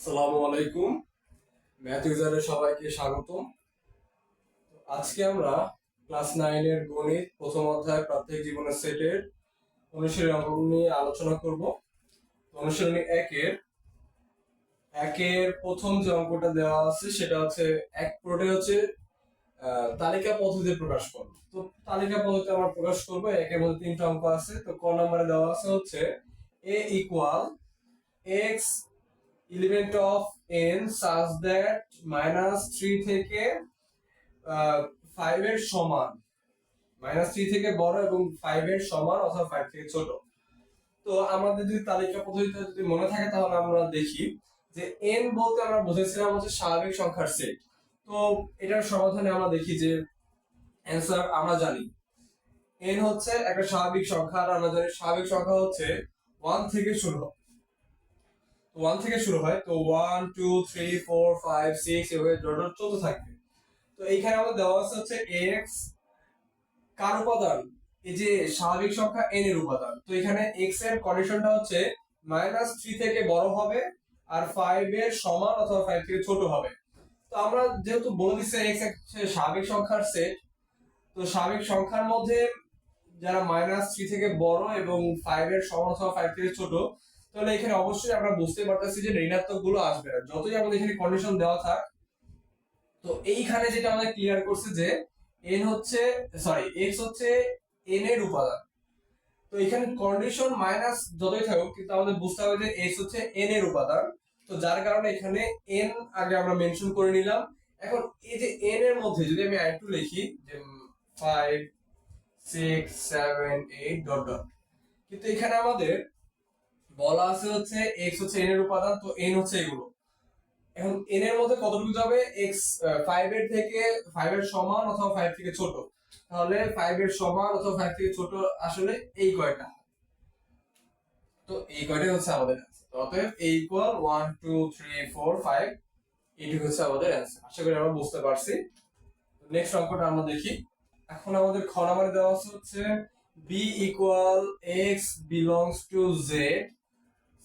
আসসালামু আলাইকুম। ম্যাথ সবাইকে স্বাগতম। আজকে আমরা ক্লাস নাইনের গণিত প্রথম অধ্যায় প্রাত্যহিক জীবনের সেটের অনুশীলনী নিয়ে আলোচনা করব। অনুশীলনী একের একের প্রথম যে অঙ্কটা দেওয়া আছে সেটা হচ্ছে এক প্রোটে হচ্ছে তালিকা পদ্ধতিতে প্রকাশ করব। তো তালিকা পদ্ধতিতে আমরা প্রকাশ করব, একের মধ্যে তিনটা অঙ্ক আছে। তো ক নম্বরে দেওয়া আছে হচ্ছে, A equal X element of n such that minus three থেকে ফাইভ এর সমান মাইনাস থ্রি থেকে বড় এবং ফাইভ এর সমান অথবা ফাইভ থেকে ছোট। তো আমাদের যদি তালিকা পদ্ধতিতে যদি মনে থাকে তাহলে আমরা দেখি যে n বলতে আমরা বুঝেছিলাম হচ্ছে স্বাভাবিক সংখ্যার সেট তো এটার সমাধানে আমরা দেখি যে আমরা জানি। n হচ্ছে একটা স্বাভাবিক সংখ্যা আর আমরা জানি স্বাভাবিক সংখ্যা হচ্ছে ওয়ান থেকে শুরু ওয়ান থেকে শুরু হয়, তো one two three four five six এভাবে ডট ডট চলতে থাকবে। তো এইখানে আমাদের দেওয়া আছে হচ্ছে এক্স কার উপাদান? এই যে স্বাভাবিক সংখ্যা এন এর উপাদান। তো এখানে এক্সের কন্ডিশনটা হচ্ছে মাইনাস থ্রি থেকে বড় হবে আর ফাইভ এর সমান অথবা ফাইভ থেকে ছোট হবে। তো আমরা যেহেতু বলে দিচ্ছে এক্স স্বাভাবিক সংখ্যার সেট তো স্বাভাবিক সংখ্যার মধ্যে যারা মাইনাস থ্রি থেকে বড় এবং ফাইভ এর সমান অথবা ফাইভ থেকে ছোট তাহলে এখানে অবশ্যই আমরা বুঝতে পারতেছি যে ঋণাত্মকগুলো আসবে না। যতই আমাদের এখানে কন্ডিশন দেওয়া থাক, তো এইখানে যেটা আমাদের ক্লিয়ার করছে যে এন হচ্ছে সরি এক্স হচ্ছে এন এর উপাদান। তো এখানে কন্ডিশন মাইনাস যতই থাকুক, কিন্তু আমাদের বুঝতে হবে যে এক্স হচ্ছে এন এর উপাদান। তো যার কারণে এখানে এন আগে আমরা মেনশন করে নিলাম। এখন এই যে এন এর মধ্যে যদি আমি আরেকটু লিখি, যে five six seven eight dot dot কিন্তু এখানে আমাদের বলা আছে হচ্ছে এক্স হচ্ছে এন এর উপাদান, তো এন হচ্ছে এগুলো। এখন এন এর মধ্যে কতটুকু যাবে? এক্স ফাইভ এর থেকে ফাইভ এর সমান অথবা ফাইভ থেকে ছোট। তাহলে ফাইভ এর সমান অথবা ফাইভ থেকে ছোট আসলে এই কয়টা? তো এই কয়টাই হচ্ছে আমাদের। তো অতএব A equal one two three four five এইটুকু হচ্ছে আমাদের অ্যান্সার আশা করি আমরা বুঝতে পারছি। নেক্সট অঙ্কটা আমরা দেখি। এখন আমাদের খ নাম্বারে দেওয়া হচ্ছে B equal X belongs to Z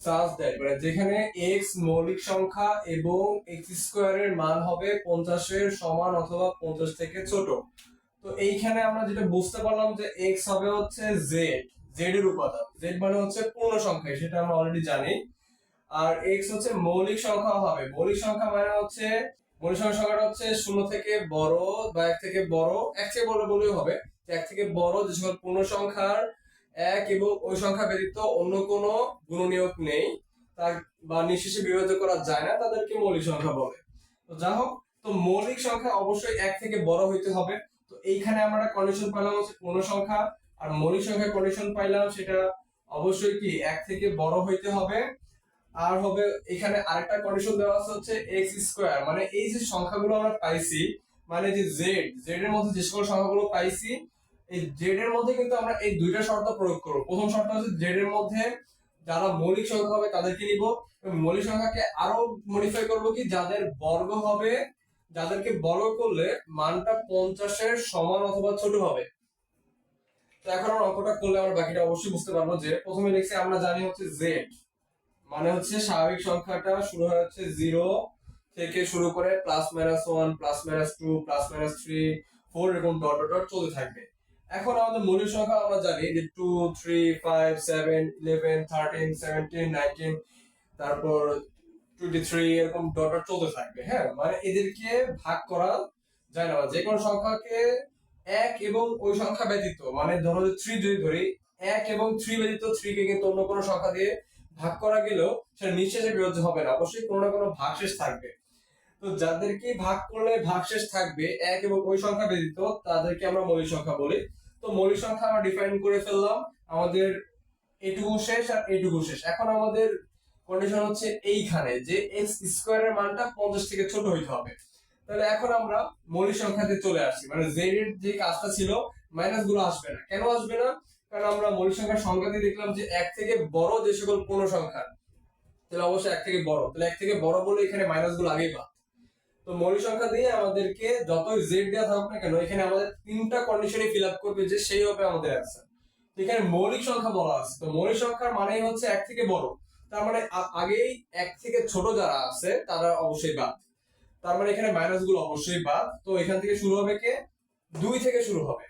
such that মানে যেখানে এক্স মৌলিক সংখ্যা এবং এক্স স্কোয়ারের মান হবে পঞ্চাশের সমান অথবা পঞ্চাশ থেকে ছোট। তো এইখানে আমরা যেটা বুঝতে পারলাম যে এক্স হবে হচ্ছে জেড জেড এর উপাদান। জেড মানে হচ্ছে পূর্ণ সংখ্যা সেটা আমরা অলরেডি জানি। আর এক্স হচ্ছে মৌলিক সংখ্যা হবে। মৌলিক সংখ্যা মানে হচ্ছে, মৌলিক সংখ্যা সংখ্যাটা হচ্ছে শূন্য থেকে বড় বা এক থেকে বড়, এক থেকে বড় হবে। এক থেকে বড় যে সকল পূর্ণ সংখ্যার এক এবং ওই সংখ্যা ব্যতীত অন্য কোনো গুণনীয়ক নেই। বা নিঃশেষে বিভাজিত করা যায় না, তাদেরকে মৌলিক সংখ্যা বলে। তো যা হোক, তো মৌলিক সংখ্যা অবশ্যই এক থেকে বড় হইতে হবে। তো এইখানে আমরা কন্ডিশন পাইলাম হচ্ছে পূর্ণ সংখ্যা আর মৌলিক সংখ্যা কন্ডিশন পাইলাম সেটা অবশ্যই কি এক থেকে বড় হইতে হবে। আর হবে, এখানে আরেকটা কন্ডিশন দেওয়া আছে হচ্ছে এক্স স্কোয়ার মানে এই যে সংখ্যাগুলো আমরা পাইছি মানে যে জেড জেড এর মধ্যে যে সকল সংখ্যাগুলো পাইছি এই জেড এর মধ্যে কিন্তু আমরা এই দুইটা শর্ত প্রয়োগ করব। প্রথম শর্ত হচ্ছে জেড এর মধ্যে যারা মৌলিক সংখ্যা হবে তাদেরকে নিব মৌলিক সংখ্যাকে আরও মডিফাই করব কি যাদের বর্গ হবে, যাদেরকে বর্গ করলে মানটা পঞ্চাশের সমান অথবা ছোট হবে। তো এখন আমরা অঙ্কটা করলে আমরা বাকিটা অবশ্যই বুঝতে পারব যে প্রথমে লিখছি আমরা জানি হচ্ছে জেড মানে হচ্ছে স্বাভাবিক সংখ্যাটা শুরু হয় জিরো থেকে শুরু করে plus minus one plus minus two plus minus three four এরকম ডট ডট চলতে থাকবে। এখন আমাদের মৌলিক সংখ্যা আমরা জানি যে two three five seven eleven thirteen seventeen nineteen তারপর টোয়েন্টি থ্রি এরকম ডট ডট চলতে থাকবে হ্যাঁ? মানে এদেরকে ভাগ করা যায় না। যে কোনো সংখ্যাকে এক এবং ওই সংখ্যা ব্যতীত মানে ধরো থ্রি যদি ধরি, এক এবং থ্রি ব্যতীত থ্রি কে কিন্তু অন্য কোনো সংখ্যা দিয়ে ভাগ করা গেলেও সেটা নিঃশেষে বিভাজ্য হবে না। অবশ্যই কোনো না কোনো ভাগশেষ থাকবে। তো যাদেরকে ভাগ করলে ভাগশেষ থাকবে, এক এবং ওই সংখ্যা ব্যতীত, তাদেরকে আমরা মৌলিক সংখ্যা বলি। তো মৌলিক সংখ্যা আমরা ডিফাইন করে ফেললাম। আমাদের এটুকু শেষ আর এটুকু শেষ। এখন আমাদের কন্ডিশন হচ্ছে এইখানে যে এক্স স্কোয়ারের মানটা পঞ্চাশ থেকে ছোট হইতে হবে। তাহলে এখন আমরা মৌলিক সংখ্যাতে চলে আসছি মানে জেড এর যে কাজটা ছিল মাইনাসগুলো আসবে না। কেন আসবে না? কারণ আমরা মৌলিক সংখ্যার সংখ্যাতে দেখলাম যে এক থেকে বড় যে সকল পূর্ণ সংখ্যা। তাহলে অবশ্যই এক থেকে বড়। তাহলে এক থেকে বড় বলে এখানে মাইনাসগুলো আগেই বাদ তো মৌলিক সংখ্যা দিয়ে আমাদেরকে যতই জেড দেওয়া থাকুক না কেন, এখানে আমাদের তিনটা কন্ডিশনে ফিল আপ করবে যে সেই হবে আমাদের অ্যান্সার এখানে মৌলিক সংখ্যা বলা আছে। তো মৌলিক সংখ্যার মানেই হচ্ছে এক থেকে বড়। তার মানে আগেই এক থেকে ছোট যারা আছে, তারা অবশ্যই বাদ। তার মানে এখানে মাইনাসগুলো অবশ্যই বাদ। তো এখান থেকে শুরু হবে কে? দুই থেকে শুরু হবে।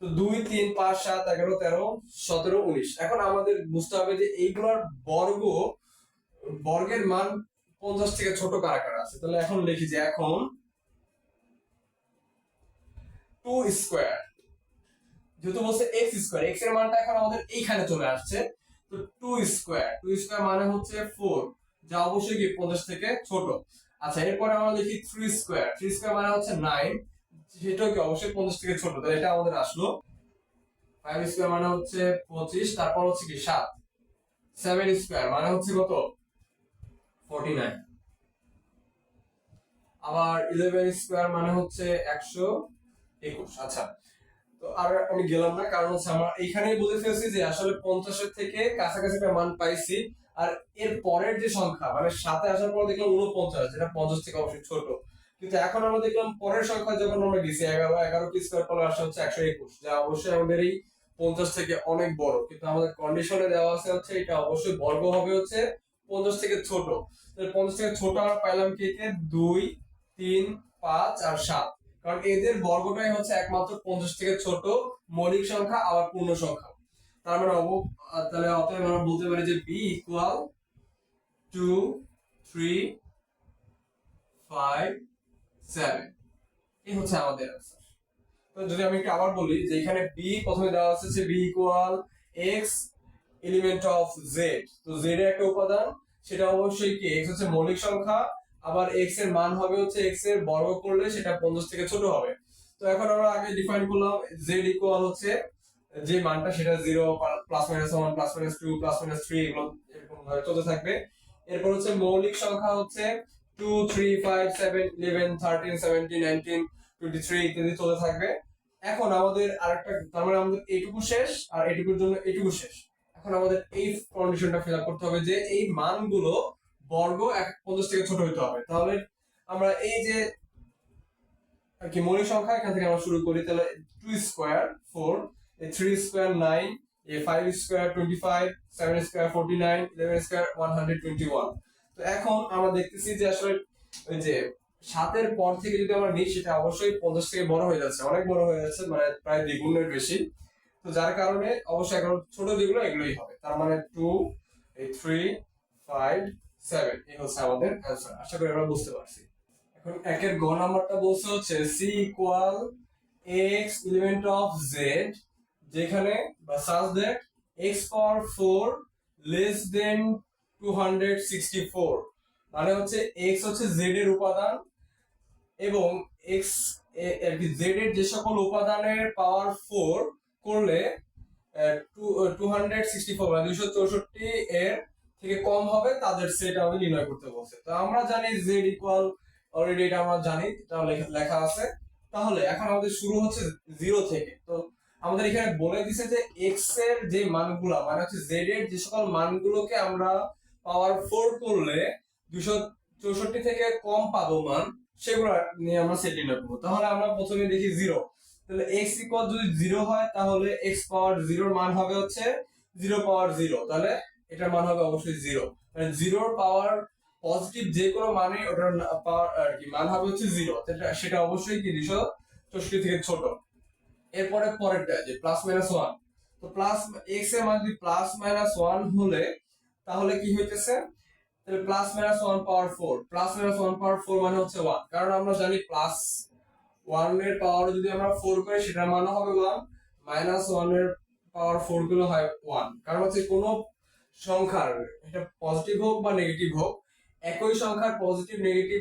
তো দুই, তিন, পাঁচ, সাত, এগারো, তেরো, সতেরো, উনিশ। এখন আমাদের বুঝতে হবে যে এইগুলোর বর্গ, বর্গের মান পঞ্চাশ থেকে ছোট কারা কারা আছে। তাহলে এখন লিখি যে এখন টু স্কোয়ার যেহেতু বলছে এক্স স্কোয়ার এক্সের মানটা এখন আমাদের এইখানে চলে আসছে। তো টু স্কোয়ার টু স্কোয়ার মানে হচ্ছে ফোর যা অবশ্যই কি পঞ্চাশ থেকে ছোট। আচ্ছা এরপরে আমরা লিখি থ্রি স্কোয়ার থ্রি স্কোয়ার মানে হচ্ছে নাইন সেটাও কি অবশ্যই পঞ্চাশ থেকে ছোট? তাহলে এটা আমাদের আসলো। ফাইভ স্কোয়ার মানে হচ্ছে পঁচিশ, তারপর হচ্ছে কি সাত। সেভেন স্কোয়ার মানে হচ্ছে কত? আবার ইলেভেন স্কোয়ার মানে হচ্ছে একশো একুশ। আচ্ছা তো আর আমি গেলাম না, কারণ হচ্ছে আমরা বুঝে ফেলছি যে আসলে পঞ্চাশের থেকে কাছাকাছি মান পাইছি। আর এর পরের যে সংখ্যা মানে সাথে আসার পর দেখলাম উনপঞ্চাশ যেটা পঞ্চাশ থেকে অবশ্যই ছোট। কিন্তু এখন আমরা দেখলাম পরের সংখ্যা যখন আমরা গেছি, এগারো এগারো কি স্কোয়ার করলে আসা হচ্ছে একশো একুশ, যা অবশ্যই আমাদের এই পঞ্চাশ থেকে অনেক বড়। কিন্তু আমাদের কন্ডিশনে দেওয়া আছে হচ্ছে এটা অবশ্যই বর্গ হবে হচ্ছে পঞ্চাশ থেকে ছোট। পঞ্চাশ থেকে ছোট আমরা পাইলাম কি কে দুই, তিন, পাঁচ আর সাত। কারণ এদের বর্গটাই হচ্ছে একমাত্র পঞ্চাশ থেকে ছোট মৌলিক সংখ্যা আবার পূর্ণ সংখ্যা। তার মানে অব তাহলে অতএব আমরা বলতে পারি যে B equal two three five seven এই হচ্ছে আমাদের তো যদি আমি একটু আবার বলি যে এখানে বি প্রথমে দেওয়া আছে B equal X element of Z তো জেড এর একটা উপাদান, সেটা অবশ্যই কি? এক্স হচ্ছে মৌলিক সংখ্যা, আবার এক্সের মান হবে হচ্ছে এক্সের বর্গ করলে সেটা পঞ্চাশ থেকে ছোট হবে। তো এখন আমরা আগে ডিফাইন করলাম জেড ইকুয়াল হচ্ছে যে মানটা, সেটা zero plus minus one plus minus two plus minus three এগুলো এরকম ভাবে চলতে থাকবে। এরপর হচ্ছে মৌলিক সংখ্যা হচ্ছে two three five seven eleven thirteen seventeen nineteen twenty three ইত্যাদি চলতে থাকবে। এখন আমাদের আরেকটা, তার মানে আমাদের এইটুকু শেষ, আর এইটুকুর জন্য এটুকু শেষ। এখন আমাদের এই কন্ডিশনটা ফিল আপ করতে হবে যে এই মানগুলো বর্গ এক পঞ্চাশ থেকে ছোট হতে হবে। তাহলে আমরা এই যে আর কি মৌলিক সংখ্যা, এখান থেকে আমরা শুরু করি। তাহলে two square four three square nine এ five square twenty five seven square forty nine eleven square one hundred twenty one তো এখন আমরা দেখতেছি যে আসলে ওই যে সাতের পর থেকে যদি আমরা নিই, সেটা অবশ্যই পঞ্চাশ থেকে বড় হয়ে যাচ্ছে। অনেক বড় হয়ে যাচ্ছে মানে প্রায় দ্বিগুণের বেশি। তো যার কারণে অবশ্যই এখন ছোট যেগুলো, এগুলোই হবে। তার মানে টু এই থ্রি ফাইভ সেভেন এই হচ্ছে আমাদের অ্যান্সার আশা করি আমরা বুঝতে পারছি। এখন একের গ নাম্বারটা বলছে হচ্ছে C equal x element of Z যেখানে বা such that x power four less than two hundred sixty four মানে হচ্ছে এক্স হচ্ছে জেড এর উপাদান এবং এক্স জেড এর যে সকল উপাদানের পাওয়ার ফোর করলে টু হান্ড্রেড সিক্সটি ফোর মানে দুইশো চৌষট্টি এর থেকে কম হবে, তাদের সেট আমাদের নির্ণয় করতে বলছে। তো আমরা জানি জেড ইকুয়াল অলরেডি এটা আমরা জানি, এটা লেখা আছে। তাহলে এখন আমাদের শুরু হচ্ছে জিরো থেকে। তো আমাদের এখানে বলে দিছে যে এক্সের যে মানগুলা মানে হচ্ছে জেড এর যে সকল মানগুলোকে আমরা পাওয়ার ফোর করলে দুশো চৌষট্টি থেকে কম পাবো মান, সেগুলো নিয়ে আমরা সেট নির্ণয় করব। তাহলে আমরা প্রথমে দেখি জিরো তাহলে এক্স ইকুয়াল যদি জিরো হয়, তাহলে এক্স পাওয়ার জিরোর মান হবে হচ্ছে জিরো পাওয়ার জিরো তাহলে এটার মান হবে অবশ্যই জিরো মানে জিরোর পাওয়ার পজিটিভ যে কোনো মানে ওটার পাওয়ার আর কি, মান হবে হচ্ছে জিরো সেটা অবশ্যই কি দুশো চৌষট্টি থেকে ছোট। এরপরে পরেরটা যে প্লাস মাইনাস ওয়ান তো প্লাস এক্সের মান যদি প্লাস মাইনাস ওয়ান হলে, তাহলে কি হইতেছে? তাহলে plus minus one power four plus minus one power four মানে হচ্ছে ওয়ান কারণ আমরা জানি প্লাস ওয়ানের পাওয়ার যদি আমরা ফোর করি, সেটার মানও হবে ওয়ান মাইনাস ওয়ানের পাওয়ার ফোরগুলো হয় ওয়ান কারণ হচ্ছে কোনো সংখ্যার, এটা পজিটিভ হোক বা নেগেটিভ হোক, একই সংখ্যার পজিটিভ নেগেটিভ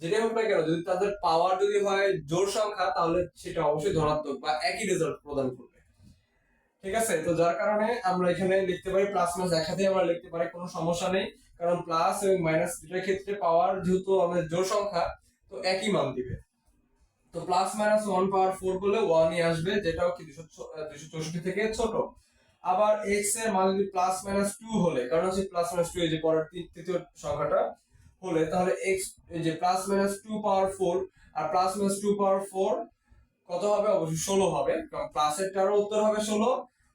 যেটাই হোক না কেন, যদি তাদের পাওয়ার যদি হয় জোর সংখ্যা, তাহলে সেটা অবশ্যই ধনাত্মক বা একই রেজাল্ট প্রদান করবে। ঠিক আছে? তো যার কারণে আমরা এখানে লিখতে পারি প্লাস মাইনাস একসাথে আমরা লিখতে পারি, কোনো সমস্যা নেই। কারণ প্লাস এবং মাইনাস দুটার ক্ষেত্রে পাওয়ার যেহেতু আমাদের জোর সংখ্যা, তো একই মান দিবে। তো plus minus one power four করলে ওয়ানই আসবে, যেটাও কি দুশো চৌষট্টি থেকে ছোট। আবার এক্সের মান যদি প্লাস মাইনাস টু হলে, কারণ হচ্ছে প্লাস মাইনাস টু এই যে পরের তৃতীয় সংখ্যাটা হলে, তাহলে এক্স এই যে plus minus two power four আর plus minus two power four কত হবে? অবশ্যই ষোলো হবে। কারণ প্লাসের টারও উত্তর হবে ষোলো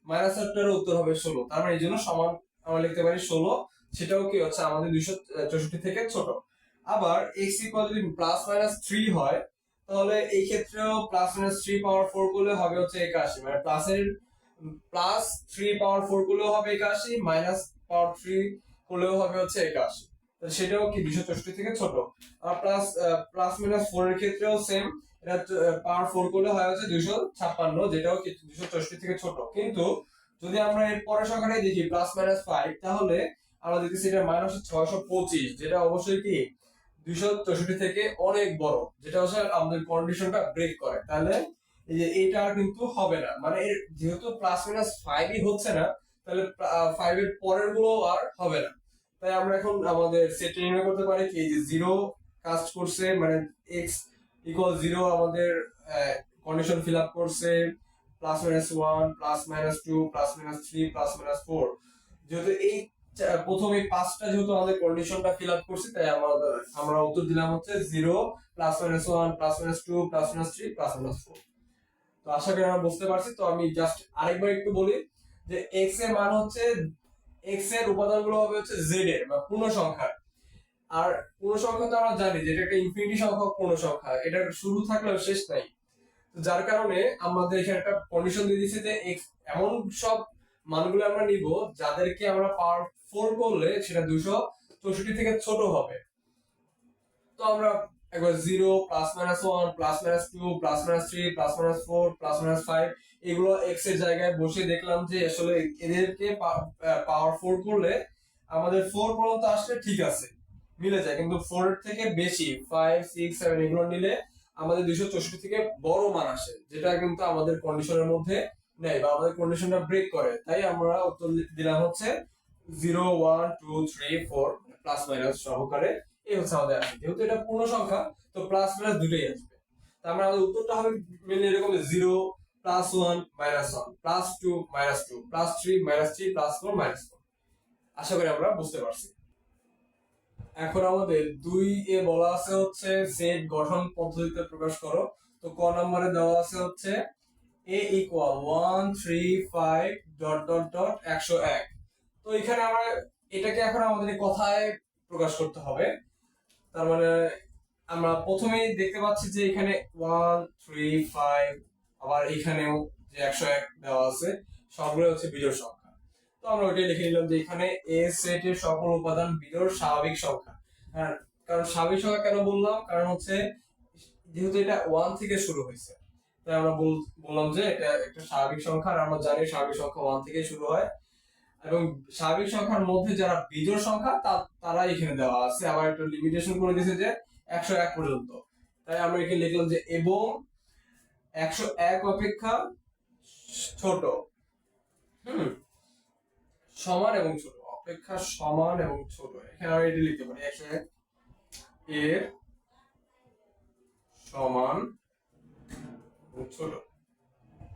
মাইনাসের টারও উত্তর হবে ষোলো। তার মানে এই জন্য সমান আমরা লিখতে পারি ষোলো। সেটাও কি হচ্ছে? আমাদের দুইশো চৌষট্টি থেকে ছোট। আবার এক্স ইকুয়াল যদি প্লাস মাইনাস থ্রি হয় তাহলে এই ক্ষেত্রেও plus minus three power four করলে হবে হচ্ছে একাশি। মানে প্লাসের প্লাস থ্রি পাওয়ার ফোর করলেও হবে একাশি মাইনাস পাওয়ার থ্রি করলেও হবে হচ্ছে একাশি। সেটাও কি দুশো চৌষট্টি থেকে ছোট? আর প্লাস প্লাস মাইনাস ফোর এর ক্ষেত্রেও সেম এটা পাওয়ার ফোর করলে হয় হচ্ছে দুশো ছাপ্পান্ন, যেটাও কি দুশো চৌষট্টি থেকে ছোট। কিন্তু যদি আমরা এর পরের সংখ্যাটাই দেখি প্লাস মাইনাস ফাইভ তাহলে আমরা দেখতেছি এটা মাইনাস ছয়শো পঁচিশ, যেটা অবশ্যই কি দুইশো চৌষট্টি থেকে অনেক বড়, যেটা হচ্ছে আমাদের কন্ডিশনটা ব্রেক করে। তাহলে এই যে এটা কিন্তু হবে না। মানে এর যেহেতু প্লাস মাইনাস ফাইভই হচ্ছে না, তাহলে ফাইভ এর পরেরগুলো আর হবে না। তাই আমরা এখন আমাদের সেট নির্ণয় করতে পারি কি যে জিরো কাস্ট করছে মানে এক্স ইকুয়াল জিরো আমাদের কন্ডিশন ফিল আপ করছে plus minus one plus minus two plus minus three plus minus four যেহেতু এই প্রথম এই পাঁচটা যেহেতু আমাদের কন্ডিশনটা ফিল আপ করছি, তাই আমাদের আমরা উত্তর দিলাম হচ্ছে zero plus minus one plus minus two plus minus three plus minus four তো আশা করি আমরা বুঝতে পারছি, তো আমি জাস্ট আরেকবার একটু বলি যে এক্সের মান হচ্ছে এক্সের উপাদানগুলো হবে হচ্ছে জেড এর, বা পূর্ণ সংখ্যা আর পূর্ণ সংখ্যা তো আমরা জানি যে এটা একটা ইনফিনিটি সংখ্যক পূর্ণ সংখ্যা এটা শুরু থাকলেও শেষ নাই। যার কারণে আমাদের এখানে একটা কন্ডিশন দিয়ে দিচ্ছে যে এক্স এমন সব মানগুলো আমরা নিব, যাদেরকে আমরা পাওয়ার ফোর করলে সেটা দুশো চৌষট্টি থেকে ছোট হবে। তো আমরা একবার zero plus minus one plus minus two plus minus three plus minus four plus minus five এগুলো এক্সের জায়গায় বসে দেখলাম যে আসলে এদেরকে পাওয়ার ফোর করলে আমাদের ফোর পর্যন্ত আসলে ঠিক আছে, মিলে যায়। কিন্তু ফোর থেকে বেশি ফাইভ সিক্স সেভেন এগুলো নিলে আমাদের দুইশো চৌষট্টি থেকে বড় মান আসে, যেটা কিন্তু আমাদের কন্ডিশনের মধ্যে নেই বা আমাদের কন্ডিশনটা ব্রেক করে, তাই আমরা উত্তর দিলাম হচ্ছে zero one two three four plus minus সহকারে এই হচ্ছে আমাদের আসবে যেহেতু এটা পূর্ণ সংখ্যা তো প্লাস মাইনাস দুটোই আসবে। তার মানে আমাদের উত্তরটা হবে মেনলি এরকম zero plus one minus one plus two minus two plus three minus three plus four minus four আশা করি আমরা বুঝতে পারছি। এখন আমাদের দুই এ বলা আছে হচ্ছে সেট গঠন পদ্ধতিতে প্রকাশ করো। তো ক নম্বরে দেওয়া আছে হচ্ছে A equal one three five dot dot dot একশো এক। তো এখানে আমরা এটাকে এখন আমাদের কথায় প্রকাশ করতে হবে। তার মানে আমরা প্রথমেই দেখতে পাচ্ছি যে এখানে ওয়ান থ্রি ফাইভ আবার এখানেও যে একশো এক দেওয়া আছে সবগুলো হচ্ছে বিজোড় সংখ্যা। তো আমরা ওইটাই লিখে নিলাম যে এখানে এ সেটের সকল উপাদান বিজোড় স্বাভাবিক সংখ্যা। হ্যাঁ কারণ স্বাভাবিক সংখ্যা কেন বললাম? কারণ হচ্ছে যেহেতু এটা ওয়ান থেকে শুরু হয়েছে তাই আমরা বললাম যে এটা একটা স্বাভাবিক সংখ্যা আর আমরা জানি স্বাভাবিক সংখ্যা ওয়ান থেকে শুরু হয়। এবং স্বাভাবিক সংখ্যার মধ্যে যারা বিজোড় সংখ্যা তারা এখানে দেওয়া আছে। আবার একটা লিমিটেশন করে দিয়েছে যে একশো এক পর্যন্ত। তাই আমরা এখানে লিখলাম যে এবং একশো এক অপেক্ষা ছোট। হুম। সমান এবং ছোট। অপেক্ষা সমান এবং ছোট। এখানে আমরা এটি লিখতে পারি। একশো এক এর সমান ছোট।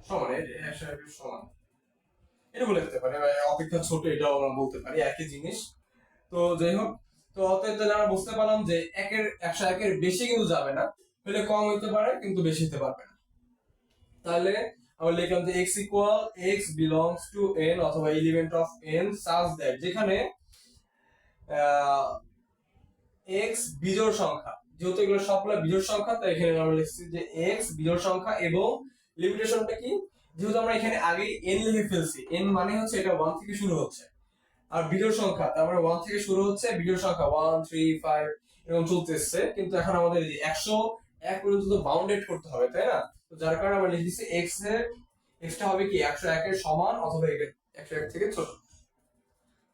সমান, এই যে একশো একের সমান। এটুকু পারি অপেক্ষা ছোট, এটাও আমরা বলতে পারি, একই জিনিস। তো যাই হোক, তো অতএব তাহলে আমরা বুঝতে পারলাম যে একের একশো একের বেশি কিন্তু যাবে না। হলে কম হইতে পারে, কিন্তু বেশি হতে পারবে না। তাহলে আমরা লিখলাম যে x equal x belongs to n অথবা element of n such that যেখানে x বিজোড় সংখ্যা। যেহেতু এগুলো সবগুলো বিজোড় সংখ্যা তাই এখানে আমরা লিখছি যে x বিজোড় সংখ্যা এবং লিমিটেশনটা কি? যেহেতু আমরা এখানে আগে n লিখে ফেলছি, n মানে হচ্ছে এটা 1 থেকে শুরু হচ্ছে। আর বিজোড় সংখ্যা, তার মানে 1 থেকে শুরু হচ্ছে, বিজোড় সংখ্যা 1 3 5 এরকম চলতেছে। কিন্তু এখন আমাদের 100 এক পর্যন্ত বাউন্ডেড করতে হবে, তাই না? তো যার কারণে আমরা লিখে দিচ্ছি x এর, x টা হবে কি 101 এর সমান অথবা এটা 101 থেকে ছোট।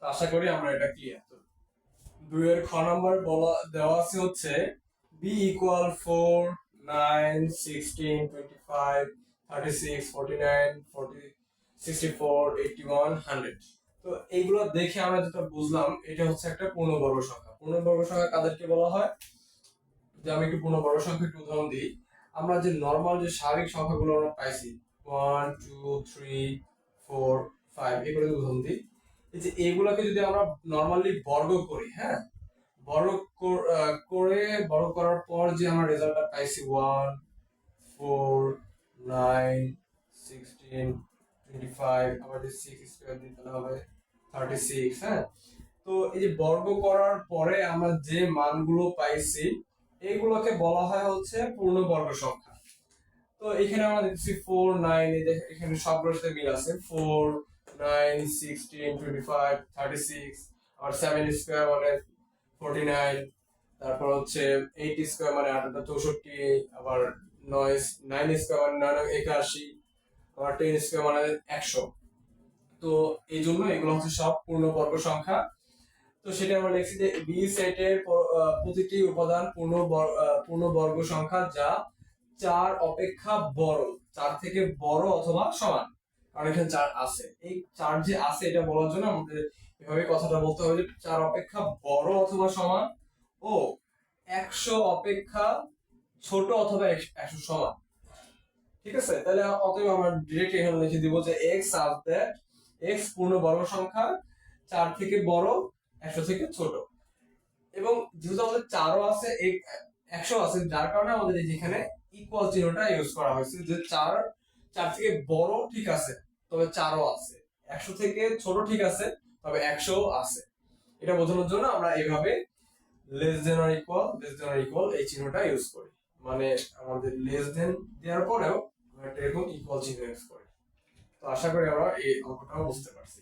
তো আশা করি আমরা এটা ক্লিয়ার এর খ নাম্বার বলা, দেওয়া আছে হচ্ছে b ইকুয়াল 4 9 16 25 36 49 40 64 81 100 তো এইগুলো দেখে আমরা যেটা বুঝলাম, এটা হচ্ছে একটা পূর্ণবর্গ সংখ্যা। পূর্ণবর্গ সংখ্যা কাদেরকে বলা হয়? যে আমি একটু পূর্ণবর্গ সংখ্যা একটু উদাহরণ দিই, আমরা যে নর্মাল যে স্বাভাবিক সংখ্যাগুলো আমরা পাইছি one two three four five এগুলো উদাহরণ দিই। এই যে এগুলোকে যদি আমরা নর্মালি বর্গ করি হ্যাঁ? বর্গ কর- বর্গ করার পর যে আমরা রেজাল্টটা পাইছি one four nine sixteen twenty five আবার যে সিক্স স্কোয়ার তাহলে হবে থার্টি সিক্স হ্যাঁ? তো এই যে বর্গ করার পরে আমরা যে মানগুলো পাইছি, এইগুলোকে বলা হয় হচ্ছে পূর্ণবর্গ সংখ্যা। তো এখানে আমরা দেখছি ফোর নাইন এখানে সবগুলোর সাথে মিল আছে। Four nine sixteen twenty five thirty six আর সেভেন স্কোয়ার মানে ফোরটি নাইন তারপর হচ্ছে এইট স্কোয়ার মানে আটটা চৌষট্টি আবার নয় নাইন স্কোয়ার মানে নয় একাশি আবার টেন স্কোয়ার মানে একশো। তো এই জন্য এগুলো হচ্ছে সব পূর্ণবর্গ সংখ্যা। তো সেটা আমরা লিখছি যে বি সেটের প্রতিটি উপাদান পূর্ণ বর- আহ, পূর্ণবর্গ সংখ্যা যা চার অপেক্ষা বড় চার থেকে বড় অথবা সমান। কারণ এখানে চার আছে। এই চার যে আছে এটা বলার জন্য আমাদের এভাবে কথাটা বলতে হবে চার অপেক্ষা বড় অথবা সমান ও একশো অপেক্ষা ছোট অথবা একশো সমান। ঠিক আছে? তাহলে অতএব আমরা ডিরেক্ট এখানে লিখে দিব যে এক্স সাজ দ্যাট এক্স পূর্ণ বর্গ সংখ্যা চার থেকে বড়, একশো থেকে ছোট। এবং যেহেতু আমাদের চারও আছে, এক- একশো আছে, যার কারণে আমাদের যেখানে ইকুয়াল চিহ্নটা ইউজ করা হয়েছে যে চার চার থেকে বড় ঠিক আছে, তবে চারও আছে। একশো থেকে ছোট ঠিক আছে তবে একশো আছে। এটা বোঝানোর জন্য আমরা এইভাবে লেস দেন আর ইকুয়াল লেস দেন আর ইকুয়াল এই চিহ্নটা ইউজ করি। মানে আমাদের লেস দেন দেওয়ার পরেও আমরা একটা এরকম ইকুয়াল চিহ্ন ইউজ করি। তো আশা করি আমরা এই অঙ্কটাও বুঝতে পারছি।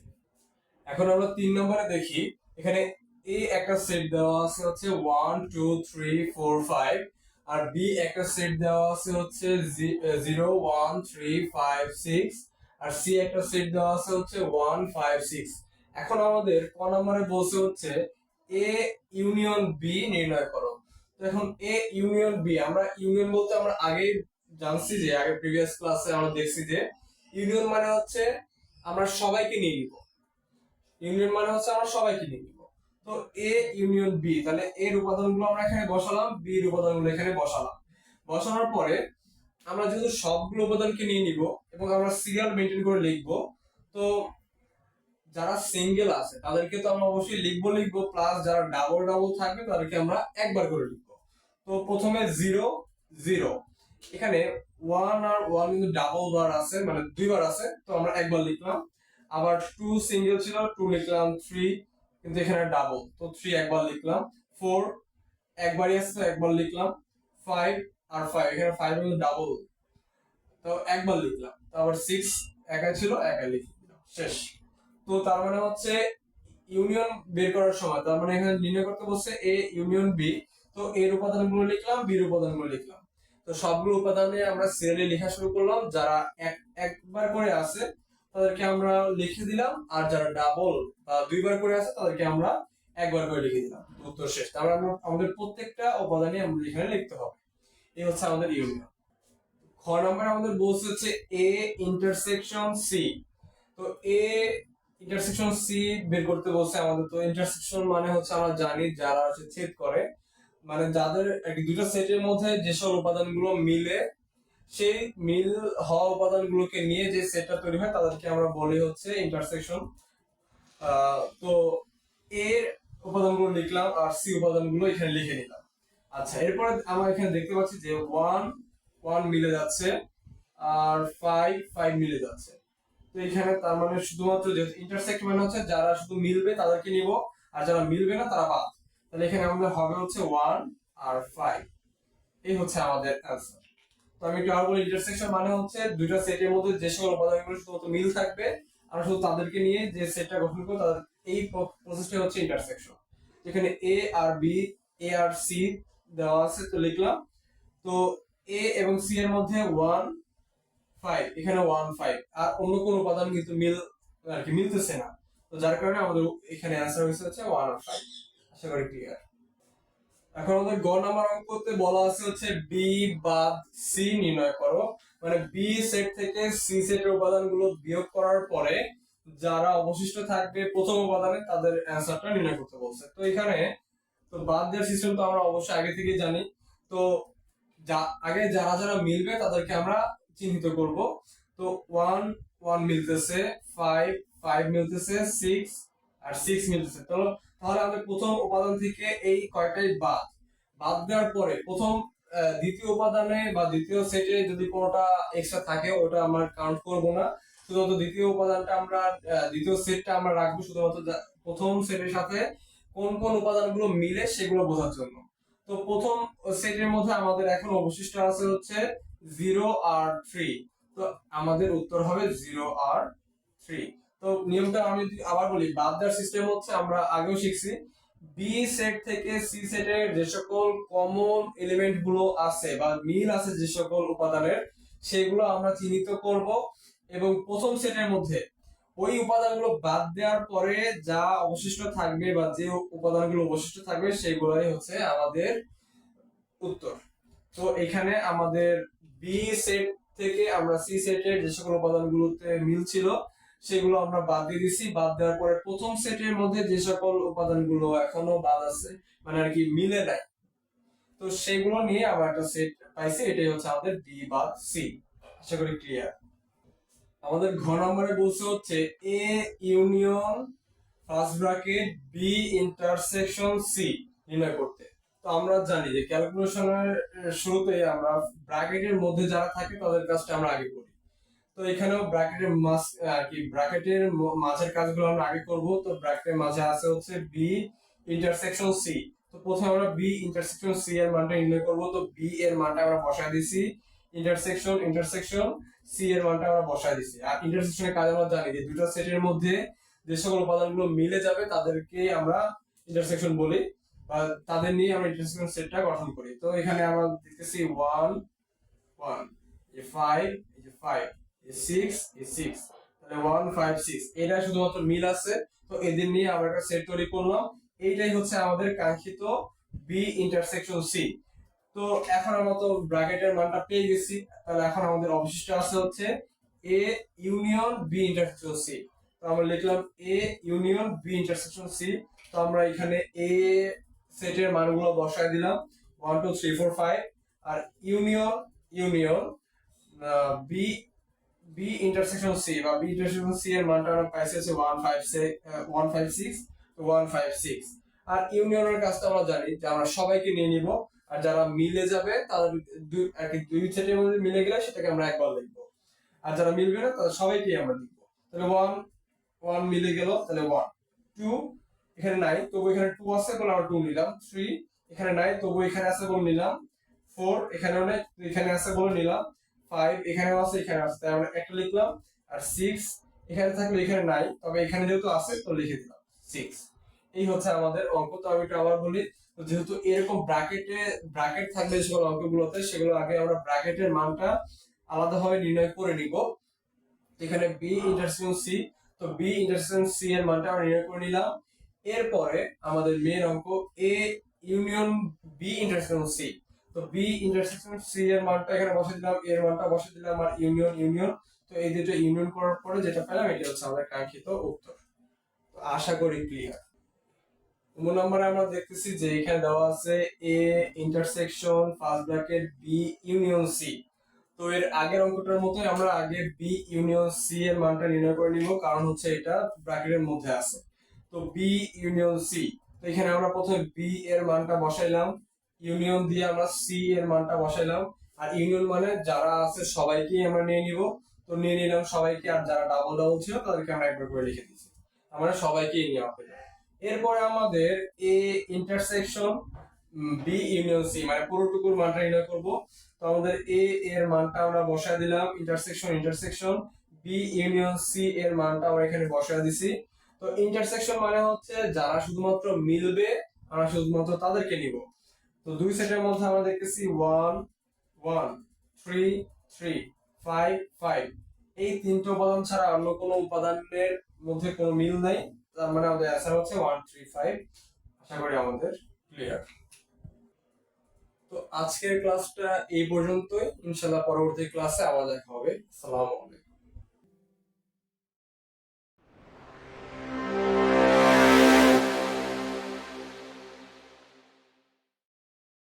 এখন আমরা তিন নম্বরে দেখি, এখানে এ একটা সেট দেওয়া আছে হচ্ছে one two three four five আর বি একটা সেট দেওয়া আছে হচ্ছে zero one three five six আর সি একটা সেট দেওয়া আছে হচ্ছে ওয়ান ফাইভ সিক্স এখন আমাদের ক নম্বরে বলছে হচ্ছে এ ইউনিয়ন বি নির্ণয় করো। তো এখন এ ইউনিয়ন বি আমরা ইউনিয়ন বলতে আমরা আগে জানছি যে, আগে প্রিভিয়াস ক্লাসে আমরা দেখছি যে ইউনিয়ন মানে হচ্ছে আমরা সবাইকে নিয়ে নিব। ইউনিয়ন মানে হচ্ছে আমরা সবাইকে নিয়ে নিব। তো এ ইউনিয়ন বি তাহলে এর উপাদানগুলো আমরা এখানে বসালাম বি এর উপাদানগুলো এখানে বসালাম। বসানোর পরে আমরা যেহেতু সবগুলো উপাদানকে নিয়ে নিব এবং আমরা সিরিয়াল মেনটেন করে লিখব, তো যারা সিঙ্গেল আছে, তাদেরকে তো আমরা অবশ্যই লিখব লিখব প্লাস যারা ডাবল ডাবল থাকবে, তাদেরকে আমরা একবার করে লিখব। তো প্রথমে জিরো জিরো এখানে ওয়ান আর ওয়ান কিন্তু ডাবল বার আছে মানে দুইবার আছে, তো আমরা একবার লিখলাম। আবার টু সিঙ্গেল ছিল টু লিখলাম থ্রি কিন্তু এখানে ডাবল তো থ্রি একবার লিখলাম ফোর একবারই আছে, তো একবার লিখলাম ফাইভ আর ফাইভ এখানে ফাইভ কিন্তু ডাবল তো একবার লিখলাম, তো আবার সিক্স একাই ছিল, একাই লিখে দিলাম। শেষ। তো তার মানে হচ্ছে ইউনিয়ন বের করার সময়, তার মানে এখানে নির্ণয় করতে বলছে এ ইউনিয়ন বি তো এর উপাদানগুলো লিখলাম বির উপাদানগুলো লিখলাম। তো সবগুলো উপাদানে আমরা সিরিয়ালি লেখা শুরু করলাম, যারা এক, একবার করে আছে, তাদেরকে আমরা লিখে দিলাম, আর যারা ডাবল বা দুইবার করে আছে, তাদেরকে আমরা একবার করে লিখে দিলাম। উত্তর শেষ। তারপরে আমরা আমাদের প্রত্যেকটা উপাদানে আমরা এখানে লিখতে হবে। এই হচ্ছে আমাদের ইউনিয়ন খ নম্বরে আমাদের বলছে হচ্ছে এ ইন্টারসেকশন সি তো এ ইন্টারসেকশন সি বের করতে বলছে আমাদের। তো ইন্টারসেকশন মানে হচ্ছে আমরা জানি যারা হচ্ছে ছেদ করে মানে যাদের দুটো সেটের মধ্যে যেসব উপাদানগুলো মিলে, সেই মিল হওয়া উপাদানগুলোকে নিয়ে যে সেটটা তৈরি হয় তাদেরকে আমরা বলি হচ্ছে ইন্টারসেকশন তো এর উপাদানগুলো লিখলাম আর সি উপাদানগুলো এখানে লিখে নিলাম। আচ্ছা এরপরে আমরা এখানে দেখতে পাচ্ছি যে ওয়ান ওয়ান মিলে যাচ্ছে, আর ফাইভ ফাইভ মিলে যাচ্ছে। তো এখানে তার মানে শুধুমাত্র যে ইন্টারসেক্ট মানে হচ্ছে যারা শুধু মিলবে তাদেরকে নিব, আর যারা মিলবে না তারা বাদ। তাহলে এখানে আমাদের হবে হচ্ছে ওয়ান আর ফাইভ এই হচ্ছে আমাদের অ্যান্সার তো আমি একটু আরও বলি ইন্টারসেকশন মানে হচ্ছে দুইটা সেটের মধ্যে যে সকল উপাদানগুলো শুধুমাত্র মিল থাকবে, আমরা শুধু তাদেরকে নিয়ে যে সেটটা গঠন করব, তাদের এই প্রসেসটা হচ্ছে ইন্টারসেকশন যেখানে এ আর বি এ আর সি দেওয়া আছে, তো লিখলাম। তো এ এবং সি এর মধ্যে ওয়ান ফাইভ এখানে ওয়ান ফাইভ আর অন্য কোন উপাদান কিন্তু মিল, আর কি মিলতেছে না। তো যার কারণে আমাদের এখানে অ্যান্সার হয়েছে হচ্ছে ওয়ান আর ফাইভ আশা করি ক্লিয়ার এখন আমাদের গ নাম্বার বলা আছে হচ্ছে বি সি নির্ণয় করো। মানে বি সেট থেকে সি সেটের উপাদানগুলো বিয়োগ করার পরে যারা অবশিষ্ট থাকবে প্রথম উপাদানে তাদের অ্যান্সারটা নির্ণয় করতে বলছে। তো এখানে তো বাদ দেওয়ার সিস্টেম তো আমরা অবশ্যই আগে থেকে জানি। তো যা, আগে যারা যারা মিলবে তাদেরকে আমরা চিহ্নিত করব। তো ওয়ান ওয়ান মিলতেছে ফাইভ ফাইভ মিলতেছে সিক্স আর সিক্স মিলতেছে। তো তাহলে আমাদের প্রথম উপাদান থেকে এই কয়টাই বাদ? বাদ দেওয়ার পরে প্রথম দ্বিতীয় উপাদানে বা দ্বিতীয় সেটে যদি কোনোটা এক্সট্রা থাকে, ওটা আমরা কাউন্ট করব না। শুধুমাত্র দ্বিতীয় উপাদানটা আমরা দ্বিতীয় সেটটা আমরা রাখব শুধুমাত্র প্রথম সেটের সাথে কোন কোন উপাদানগুলো মিলে সেগুলো বোঝার জন্য। তো প্রথম সেটের মধ্যে আমাদের এখন অবশিষ্ট আছে হচ্ছে জিরো আর থ্রি তো আমাদের উত্তর হবে জিরো আর থ্রি তো নিয়মটা আমি আবার বলি, বাদ দেওয়ার সিস্টেম হচ্ছে আমরা আগেও শিখছি বি সেট থেকে সি সেটের যে সকল কমন এলিমেন্টগুলো আছে বা মিল আছে যে সকল উপাদানের, সেগুলো আমরা চিহ্নিত করব এবং প্রথম সেটের মধ্যে ওই উপাদানগুলো বাদ দেওয়ার পরে যা অবশিষ্ট থাকবে বা যে উপাদানগুলো অবশিষ্ট থাকবে, সেগুলোই হচ্ছে আমাদের উত্তর। তো এখানে আমাদের বি সেট থেকে আমরা সি সেটের যে সকল উপাদানগুলোতে মিল ছিল, সেগুলো আমরা বাদ দিয়ে দিছি। বাদ দেওয়ার পরে প্রথম সেটের মধ্যে যে সকল উপাদানগুলো এখনও বাদ আছে মানে আর কি মিলে নাই। তো সেগুলো নিয়ে আমরা একটা সেট পাইছি, এটাই হচ্ছে আমাদের বি বা সি আশা করি ক্লিয়ার আমাদের ঘ নম্বরে বলছে হচ্ছে A union first bracket B intersection C নির্ণয় করতে। তো আমরা জানি যে ক্যালকুলেশনের শুরুতে আমরা ব্র্যাকেটের মধ্যে যারা থাকে তাদের কাজটা আমরা আগে করি। তো এখানেও ব্র্যাকেটের মাঝ আর কি ব্র্যাকেটের মাঝের কাজগুলো আমরা আগে করব। তো ব্র্যাকেটের মাঝে আছে হচ্ছে বি ইন্টারসেকশন সি তো প্রথমে আমরা বি ইন্টারসেকশন সি এর মানটা নির্ণয় করব। তো বি এর মানটা আমরা বসায় দিছি। ইন্টারসেকশন ইন্টারসেকশন সি এর মানটা আমরা বসায় দিছি। আর ইন্টারসেকশনের কাজ আমরা জানি যে দুটো সেটের মধ্যে যে সকল উপাদানগুলো মিলে যাবে তাদেরকে আমরা ইন্টারসেকশন বলি। তাদের নিয়ে আমরা ইন্টারসেকশন সেটটা গঠন করি। তো এখানে আমরা দেখতেছি ওয়ান ওয়ান এই ফাইভ এই যে ফাইভ এই সিক্স এই সিক্স তাহলে ওয়ান ফাইভ সিক্স এটা শুধুমাত্র মিল আছে। তো এদের নিয়ে আমরা একটা সেট তৈরি করলাম। এইটাই হচ্ছে আমাদের কাঙ্ক্ষিত বি ইন্টারসেকশন সি তো এখন আমরা তো ব্র্যাকেটের মানটা পেয়ে গেছি। তাহলে এখন আমাদের অবশিষ্ট আছে হচ্ছে A union B intersection C তো আমরা লিখলাম A union B intersection C তো আমরা এখানে এ সেটের মানগুলো বসায় দিলাম। One two three four five আর union union B B intersection C বা বি ইন্টারসেকশন সি এর মানটা আমরা পাইছি one five one five six one five six আর ইউনিয়নের কাজটা আমরা জানি যে আমরা সবাইকে নিয়ে নিব। আর যারা মিলে যাবে, তাদের দুই দুই সেটের মধ্যে মিলে গেলে সেটাকে আমরা একবার লিখব। আর যারা মিলবে না, তাদের সবাইকে আমরা লিখব। তাহলে ওয়ান ওয়ান মিলে গেল, তাহলে ওয়ান টু এখানে নাই, তবু এখানে টু আছে বলে আমরা টু নিলাম থ্রি এখানে নাই, তবু এখানে আছে বলে নিলাম ফোর এখানেও নাই এখানে আছে বলে নিলাম ফাইভ এখানেও আছে এখানে আছে তাই আমরা একটা লিখলাম, আর সিক্স এখানে থাকলে এখানে নাই, তবে এখানে যেহেতু আছে, তো লিখে দিলাম সিক্স এই হচ্ছে আমাদের অঙ্ক, তো আমি আবার বলি যেহেতু এরকম ব্র্যাকেটে ব্র্যাকেট থাকবে যে সকল অঙ্কগুলোতে, সেগুলো আগে আমরা ব্র্যাকেটের মানটা আলাদাভাবে নির্ণয় করে নিব। এখানে বি ইন্টারসেকশন সি তো বি ইন্টারসেকশন সি এর মানটা আমরা নির্ণয় করে নিলাম এরপরে আমাদের মেন অঙ্ক A union B intersection C তো বি ইন্টারসেকশন সি এর মানটা এখানে বসে দিলাম এর মানটা বসে দিলাম আর ইউনিয়ন ইউনিয়ন তো এই দুটো ইউনিয়ন করার পরে যেটা পেলাম, এটা হচ্ছে আমাদের কাঙ্ক্ষিত উত্তর। আশা করি ক্লিয়ার নম্বর নম্বরে আমরা দেখতেছি যে এখানে দেওয়া আছে A intersection first bracket B union C তো এর আগের অঙ্কটার মতোই আমরা আগে বি ইউনিয়ন সি এর মানটা নির্ণয় করে নিব, কারণ হচ্ছে এটা ব্র্যাকেটের মধ্যে আছে। তো বি ইউনিয়ন সি তো এখানে আমরা প্রথমে বি এর মানটা বসাইলাম। ইউনিয়ন দিয়ে আমরা সি এর মানটা বসাইলাম। আর ইউনিয়ন মানে যারা আছে সবাইকেই আমরা নিয়ে নিব। তো নিয়ে নিলাম সবাইকে আর যারা ডাবল ডাবল ছিল তাদেরকে আমরা একবার করে লিখে দিচ্ছি আমরা সবাইকেই নেওয়া হলো। এরপরে আমাদের A intersection B union C মানে পুরোটুকুর মানটা নির্ণয় করব। তো আমাদের এ এর মানটা আমরা বসায় দিলাম। Intersection intersection B union C এর মানটা আমরা এখানে বসায় দিছি। তো ইন্টারসেকশন মানে হচ্ছে যারা শুধুমাত্র মিলবে আমরা শুধুমাত্র তাদেরকে নিব। তো দুই সেটের মধ্যে আমরা দেখতেছি one one three three five five এই তিনটে উপাদান ছাড়া অন্য কোনো উপাদানের মধ্যে কোনো মিল নাই। তার মানে আমাদের অ্যান্সার হচ্ছে ওয়ান থ্রি ফাইভ আশা করি আমাদের ক্লিয়ার তো আজকের ক্লাসটা এই পর্যন্তই। ইনশাল্লাহ পরবর্তী ক্লাসে আবার দেখা হবে। আসসালামু আলাইকুম।